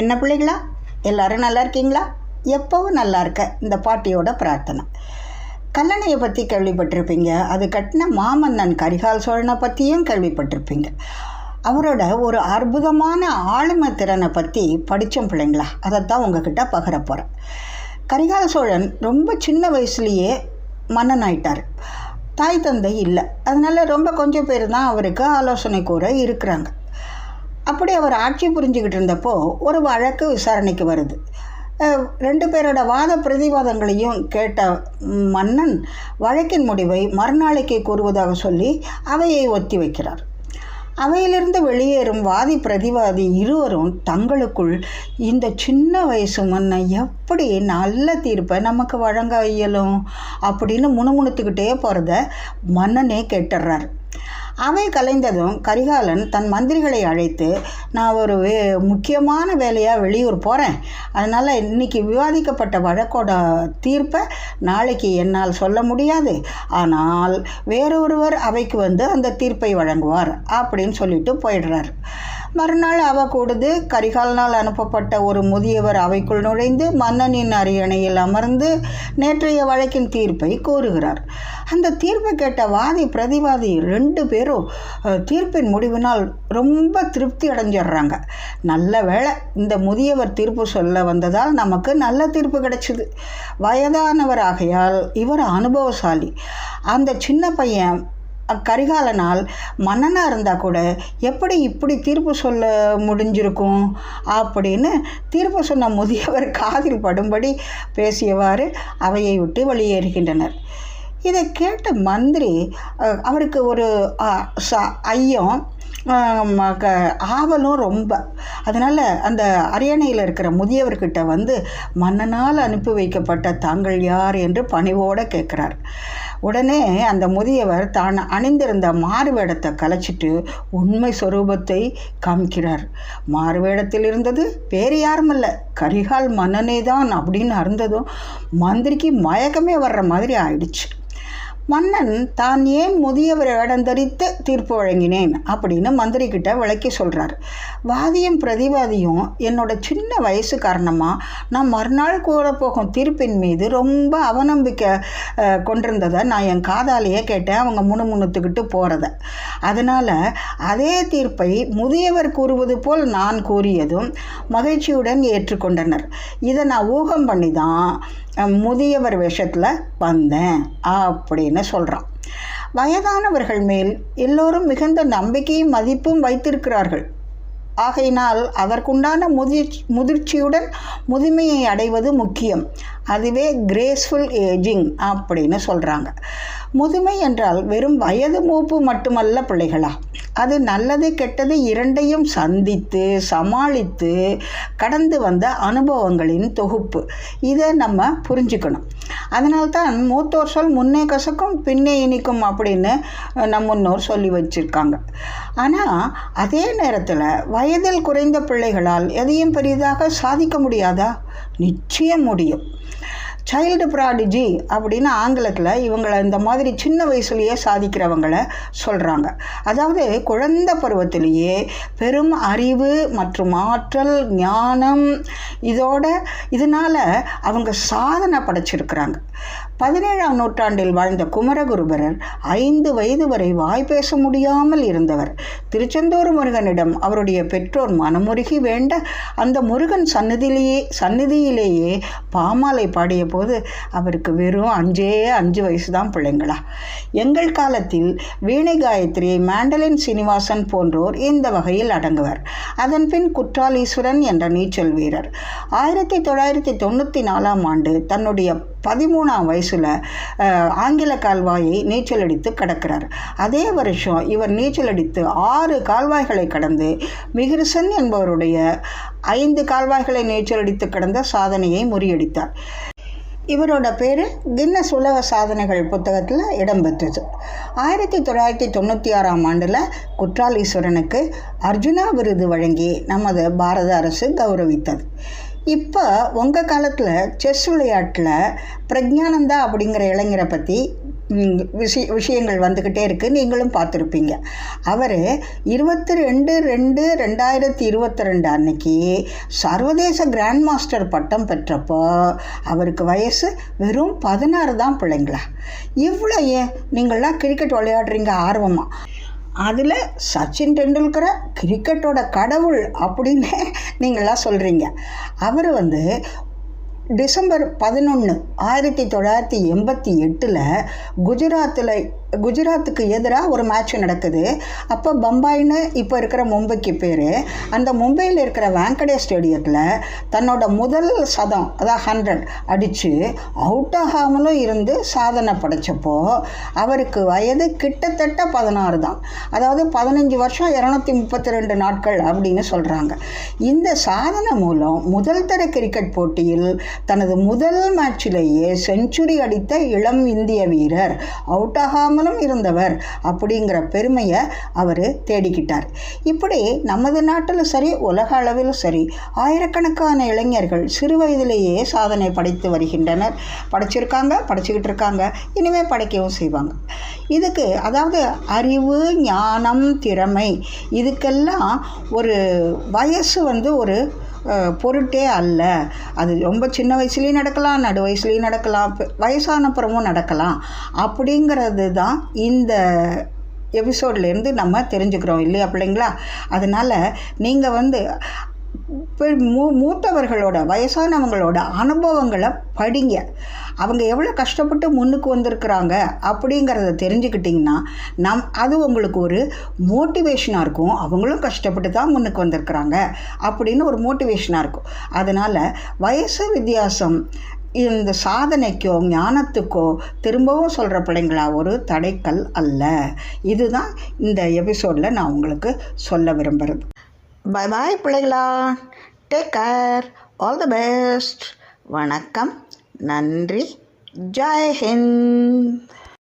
என்ன பிள்ளைங்களா எல்லாரும் நல்லா இருக்கீங்களா? எப்போவும் நல்லா இருக்க இந்த பாட்டியோட பிரார்த்தனை. கல்லணையை பற்றி கேள்விப்பட்டிருப்பீங்க. அது கட்டின மாமன்னன் கரிகால் சோழனை பற்றியும் கேள்விப்பட்டிருப்பீங்க. அவரோட ஒரு அற்புதமான ஆளுமை திறனை பற்றி படித்தோம் பிள்ளைங்களா? அதைத்தான் உங்ககிட்ட பகிர போகிறேன் கரிகால சோழன் ரொம்ப சின்ன வயசுலேயே மன்னன் ஆயிட்டார் தாய் தந்தை இல்லை. அதனால் ரொம்ப கொஞ்சம் பேர் தான் அவருக்கு ஆலோசனை கூற இருக்கிறாங்க. அப்படி அவர் ஆட்சி புரிஞ்சுக்கிட்டு இருந்தப்போ ஒரு வழக்கு விசாரணைக்கு வருது. ரெண்டு பேரோட வாத பிரதிவாதங்களையும் கேட்ட மன்னன் வழக்கின் முடிவை மறுநாளைக்கு கூறுவதாக சொல்லி அவையை ஒத்தி வைக்கிறார். அவையிலிருந்து வெளியேறும் வாதி பிரதிவாதி இருவரும் தங்களுக்குள் இந்த சின்ன வயசு மன்னன் எப்படி நல்ல தீர்ப்பை நமக்கு வழங்க இயலும் அப்படின்னு முணுமுணுத்துக்கிட்டே போகிறத மன்னனே கேட்டுடுறாரு அவை கலைந்ததும் கரிகாலன் தன் மந்திரிகளை அழைத்து நான் ஒரு வே முக்கியமான வேலையாக வெளியூர் போகிறேன் அதனால் இன்னைக்கு விவாதிக்கப்பட்ட வழக்கோட தீர்ப்பை நாளைக்கு என்னால் சொல்ல முடியாது. ஆனால் வேறொருவர் அவைக்கு வந்து அந்த தீர்ப்பை வழங்குவார் அப்படின்னு சொல்லிட்டு போயிடுறார். மறுநாள் அவ கூடுது கரிகாலனால் அனுப்பப்பட்ட ஒரு முதியவர் அவைக்குள் நுழைந்து மன்னனின் அரியணையில் அமர்ந்து நேற்றைய வழக்கின் தீர்ப்பை கூறுகிறார் அந்த தீர்ப்பை கேட்ட வாதி பிரதிவாதி ரெண்டு பேரும் தீர்ப்பின் முடிவினால் ரொம்ப திருப்தி அடைஞ்சிடுறாங்க. நல்ல வேளை இந்த முதியவர் தீர்ப்பு சொல்ல வந்ததால் நமக்கு நல்ல தீர்ப்பு கிடைச்சிது. வயதானவர் ஆகையால் இவர் அனுபவசாலி. அந்த சின்ன பையன் கரிகாலனால் மன்னனாக இருந்தால் கூட எப்படி இப்படி தீர்ப்பு சொல்ல முடிஞ்சிருக்கும் அப்படின்னு தீர்ப்பு சொன்ன முதியவர் காதில் படும்படி பேசியவாறு அவையை விட்டு வெளியேறுகின்றனர். இதை கேட்ட மந்திரி அவருக்கு ஒரு ச- ஐயம் ஆவலும் ரொம்ப. அதனால் அந்த அரியணையில் இருக்கிற முதியவர்கிட்ட வந்து மன்னனால் அனுப்பி வைக்கப்பட்ட தாங்கள் யார் என்று பணிவோடு கேட்குறார். உடனே அந்த முதியவர் தான் அணிந்திருந்த மாறுவேடத்தை கலைச்சிட்டு உண்மை சொரூபத்தை காமிக்கிறார். மாறுவேடத்தில் இருந்தது வேறு யாருமில்ல. கரிகால் மன்னனே தான் அப்படின்னு அருந்ததும் மந்திரிக்கு மயக்கமே வர்ற மாதிரி ஆயிடுச்சு. மன்னன் தான் ஏன் முதியவர் இடந்தரித்து தீர்ப்பு வழங்கினேன்? அப்படின்னு மந்திரி கிட்ட விளக்கி சொல்கிறார் வாதியும் பிரதிவாதியும் என்னோட சின்ன வயசு காரணமாக நான் மறுநாள் கூற போகும் தீர்ப்பின் மீது ரொம்ப அவநம்பிக்கை கொண்டிருந்ததை நான் என் காதாலேயே கேட்டேன். அவங்க முணுமுணுத்துக்கிட்டு போகிறத அதனால் அதே தீர்ப்பை முதியவர் கூறுவது போல் நான் கூறியதும் மகிழ்ச்சியுடன் ஏற்றுக்கொண்டனர். இதை நான் ஊகம் பண்ணி தான் முதியவர் வேஷத்தில் வந்தேன். அப்படின்னு சொல்கிறான் வயதானவர்கள் மேல் எல்லோரும் மிகுந்த நம்பிக்கையும் மதிப்பும் வைத்திருக்கிறார்கள். ஆகையினால் அதற்குண்டான முதிர் முதிர்ச்சியுடன் முதுமையை அடைவது முக்கியம். அதுவே கிரேஸ்ஃபுல் ஏஜிங் அப்படின்னு சொல்கிறாங்க முதுமை என்றால் வெறும் வயது மூப்பு மட்டுமல்ல பிள்ளைகளா? அது நல்லது கெட்டது இரண்டையும் சந்தித்து சமாளித்து கடந்து வந்த அனுபவங்களின் தொகுப்பு. இதை நம்ம புரிஞ்சுக்கணும். அதனால்தான் மூத்தோர் சொல் முன்னே கசக்கும் பின்னே இனிக்கும் அப்படின்னு நம் முன்னோர் சொல்லி வச்சுருக்காங்க. ஆனால் அதே நேரத்தில் வயதில் குறைந்த பிள்ளைகளால் எதையும் பெரிதாக சாதிக்க முடியாதா? நிச்சயம் முடியும். சைல்டு ப்ராடிஜி அப்படின்னு ஆங்கிலத்தில் இவங்களை இந்த மாதிரி சின்ன வயசுலேயே சாதிக்கிறவங்கள சொல்கிறாங்க அதாவது குழந்தை பருவத்திலேயே பெரும் அறிவு மற்றும் ஆற்றல் ஞானம் இதோட இதனால் அவங்க சாதனை படைச்சிருக்கிறாங்க. பதினேழாம் நூற்றாண்டில் வாழ்ந்த குமரகுருபரர் ஐந்து வயது வரை வாய் பேச முடியாமல் இருந்தவர். திருச்செந்தூர் முருகனிடம் அவருடைய பெற்றோர் மனமுருகி வேண்ட அந்த முருகன் சன்னதியிலேயே சன்னதியிலேயே பாமாலை பாடிய போது அவருக்கு வெறும் அஞ்சே அஞ்சு வயசு தான் பிள்ளைங்களா. எங்கள் காலத்தில் வீணை காயத்ரி மேண்டலின் சீனிவாசன் போன்றோர் இந்த வகையில் அடங்குவர். அதன்பின் குற்றாலீஸ்வரன் என்ற நீச்சல் வீரர். ஆயிரத்தி தொள்ளாயிரத்தி தொண்ணூற்றி நாலாம் ஆண்டு தன்னுடைய பதிமூணாம் வயசில் ஆங்கில கால்வாயை நீச்சல் அடித்து கடக்கிறார். அதே வருஷம் இவர் நீச்சல் அடித்து ஆறு கால்வாய்களை கடந்து மிகிருசன் என்பவருடைய ஐந்து கால்வாய்களை நீச்சல் அடித்து கடந்த சாதனையை முறியடித்தார். இவரோட பேர் கின்னஸ் உலக சாதனைகள் புத்தகத்தில் இடம்பெற்றது. ஆயிரத்தி தொள்ளாயிரத்தி தொண்ணூற்றி ஆறாம் ஆண்டில் குற்றாலீஸ்வரனுக்கு அர்ஜுனா விருது வழங்கி நமது பாரத அரசு கௌரவித்தது. இப்போ உங்கள் காலத்தில் செஸ் விளையாட்டில் பிரஜானந்தா அப்படிங்கிற இளைஞரை பற்றி விஷய விஷயங்கள் வந்துக்கிட்டே இருக்குது நீங்களும் பார்த்துருப்பீங்க. அவர் இருபத்தி ரெண்டு ரெண்டு ரெண்டாயிரத்தி இருபத்தி ரெண்டு அன்னைக்கு சர்வதேச கிராண்ட் மாஸ்டர் பட்டம் பெற்றப்போ அவருக்கு வயசு வெறும் பதினாறு தான் பிள்ளைங்களா? இவ்வளோ ஏன்? நீங்கள்லாம் கிரிக்கெட் விளையாடுறீங்க ஆர்வமாக அதில் சச்சின் டெண்டுல்கரை கிரிக்கெட்டோட கடவுள் அப்படின்னு நீங்களாம் சொல்கிறீங்க அவர் வந்து டிசம்பர் பதினொன்று ஆயிரத்தி தொள்ளாயிரத்தி எண்பத்தி எட்டில் குஜராத்தில் குஜராத்துக்கு எதிராக ஒரு மேட்ச் நடக்குது. அப்போ பம்பாய்னு இப்போ இருக்கிற மும்பைக்கு பேர். அந்த மும்பையில் இருக்கிற வேங்கடே ஸ்டேடியத்தில் தன்னோட முதல் சதம் அதாவது ஹண்ட்ரட் அடித்து அவுட் ஆகாமலும் இருந்து சாதனை படைச்சப்போ அவருக்கு வயது கிட்டத்தட்ட பதினாறு தான். அதாவது பதினஞ்சு வருஷம் இரநூத்தி முப்பத்தி ரெண்டு நாட்கள் அப்படின்னு சொல்கிறாங்க இந்த சாதனை மூலம் முதல் தர கிரிக்கெட் போட்டியில் தனது முதல் மேட்சிலேயே செஞ்சுரி அடித்த இளம் இந்திய வீரர் அவுட் ஆகாமலும் இருந்தவர் அப்படிங்கிற பெருமையை அவர் தேடிக்கிட்டார். இப்படி நமது நாட்டிலும் சரி உலக அளவிலும் சரி ஆயிரக்கணக்கான இளைஞர்கள் சிறு வயதிலேயே சாதனை படைத்து வருகின்றனர். படைச்சிருக்காங்க படைச்சிக்கிட்டு இருக்காங்க. இனிமேல் படைக்கவும் செய்வாங்க. இதுக்கு அதாவது அறிவு ஞானம் திறமை இதுக்கெல்லாம் ஒரு வயசு வந்து ஒரு பொருட்டே அல்ல. அது ரொம்ப சின்ன வயசுலேயும் நடக்கலாம் நடு வயசுலேயும் நடக்கலாம் வயசானப்புறமும் நடக்கலாம். அப்படிங்கிறது தான் இந்த எபிசோட்லேருந்து நம்ம தெரிஞ்சுக்கிறோம் இல்லையா பிள்ளைங்களா? அதனால் நீங்கள் வந்து இப்போ மூ மூத்தவர்களோட வயசானவங்களோட அனுபவங்களை படிங்க. அவங்க எவ்வளோ கஷ்டப்பட்டு முன்னுக்கு வந்திருக்கிறாங்க அப்படிங்கிறத தெரிஞ்சுக்கிட்டிங்கன்னா நம் அது உங்களுக்கு ஒரு மோட்டிவேஷனாக இருக்கும். அவங்களும் கஷ்டப்பட்டு தான் முன்னுக்கு வந்திருக்கிறாங்க அப்படின்னு ஒரு மோட்டிவேஷனாக இருக்கும். அதனால் வயசு வித்தியாசம் இந்த சாதனைக்கோ ஞானத்துக்கோ திரும்பவும் சொல்கிற பிள்ளைங்களா ஒரு தடைக்கல் அல்ல. இதுதான் இந்த எபிசோடில் நான் உங்களுக்கு சொல்ல விரும்புகிறது பை பாய் பிள்ளைகளா. Take care all the best வணக்கம். நன்றி. ஜெய் ஹிந்த்.